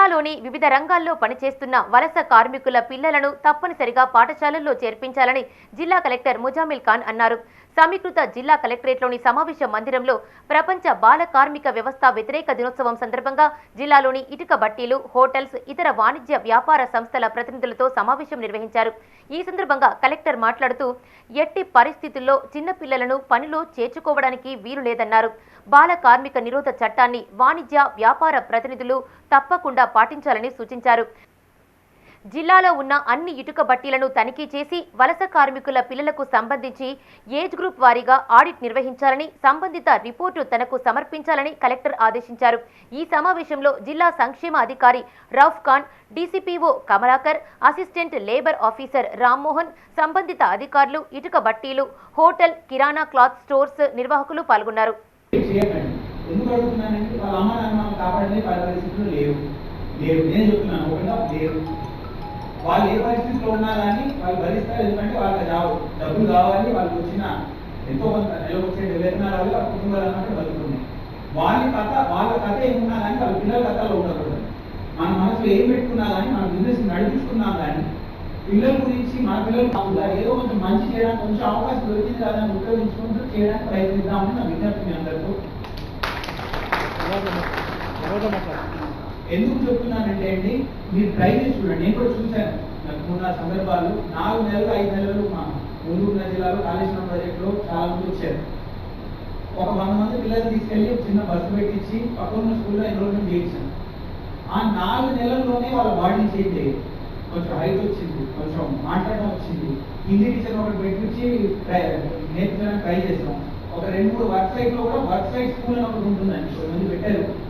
జిల్లాలోని వివిధ రంగాల్లో పనిచేస్తున్న వలస కార్మికుల పిల్లలను తప్పనిసరిగా పాఠశాలల్లో చేర్పించాలని జిల్లా కలెక్టర్ ముజామిల్ ఖాన్ అన్నారు. సమీకృత జిల్లా కలెక్టరేట్లోని సమావేశ మందిరంలో ప్రపంచ బాల కార్మిక వ్యవస్థ వ్యతిరేక దినోత్సవం సందర్భంగా జిల్లాలోని ఇటుక బట్టీలు హోటల్స్ ఇతర వాణిజ్య వ్యాపార సంస్థల ప్రతినిధులతో సమావేశం నిర్వహించారు. ఈ సందర్భంగా కలెక్టర్ మాట్లాడుతూ ఎట్టి పరిస్థితుల్లో చిన్నపిల్లలను పనిలో చేర్చుకోవడానికి వీలు లేదన్నారు బాల కార్మిక నిరోధ చట్టాన్ని వాణిజ్య వ్యాపార ప్రతినిధులు తప్పకుండా పాటించాలని సూచించారు. జిల్లాలో ఉన్న అన్ని ఇటుక బట్టీలను తనిఖీ చేసి వలస కార్మికుల పిల్లలకు సంబంధించి ఏజ్ గ్రూప్ వారీగా ఆడిట్ నిర్వహించాలని సంబంధిత రిపోర్టు తనకు సమర్పించాలని కలెక్టర్ ఆదేశించారు. ఈ సమావేశంలో జిల్లా సంక్షేమ అధికారి Rauf Khan DCPO Kamalakar assistant labour officer Rammohan సంబంధిత అధికారులు ఇటుక బట్టీలు హోటల్ కిరాణా క్లాత్ స్టోర్స్ నిర్వాహకులు పాల్గొన్నారు. ఎందుకు అడుగుతున్నానంటే వాళ్ళ అమ్మ నాన్న పరిస్థితులు లేవు. లేవు నేను చెప్తున్నాను ఒకగా లేవు వాళ్ళు ఏ పరిస్థితిలో ఉన్నా కానీ వాళ్ళు భరిస్తారు. ఎందుకంటే వాళ్ళకి రావు. డబ్బులు కావాలి వాళ్ళకి వచ్చిన ఎంతో కొంత నెలకు వచ్చే వేతనాలు వాళ్ళ కుటుంబాలు అన్నట్టు బతుకున్నాయి వాళ్ళ కథ వాళ్ళ కథ ఏమున్నా కానీ వాళ్ళ పిల్లల కథలో ఉండకూడదు. మన మనసులో ఏం పెట్టుకున్నా కానీ మన బిజినెస్ నడిపిస్తున్నాం కానీ పిల్లల గురించి మన పిల్లలు కాకుండా ఏదో కొంచెం మంచి చేయడానికి కొంచెం అవకాశం దొరికింది కదా అని ఉపయోగించుకుంటూ చేయడానికి ప్రయత్నిద్దామని నా విజ్ఞప్తి మీ అందరితో. ఎందుకు చెప్తున్నానంటే అండి మీరు ట్రై చేసి చూడండి. నేను కూడా చూశాను. నాకు మూడు సందర్భాలు నాలుగు నెలలు ఐదు నెలలు మా ఊరున్న జిల్లాలో కాళేశ్వరం ప్రాజెక్టులో చాలా మంది వచ్చారు. ఒక వంద మంది పిల్లల్ని తీసుకెళ్ళి చిన్న బస్సు పెట్టించి పక్కన ఉన్న స్కూల్లో ఎన్రోల్మెంట్ చేయించాను. ఆ నాలుగు నెలల్లోనే వాళ్ళ బాడీ చేంజ్ కొంచెం హైట్ వచ్చింది కొంచెం మాట్లాడడం వచ్చింది. హిందీ టీచర్ ఒకటి పెట్టించి ట్రై నేర్పించడానికి ట్రై చేస్తాం ఒక రెండు మూడు వర్క్ సైట్లో కూడా వర్క్ సైట్ స్కూల్ అని ఒకటి ఉంటుందండి. కొంతమంది పెట్టారు.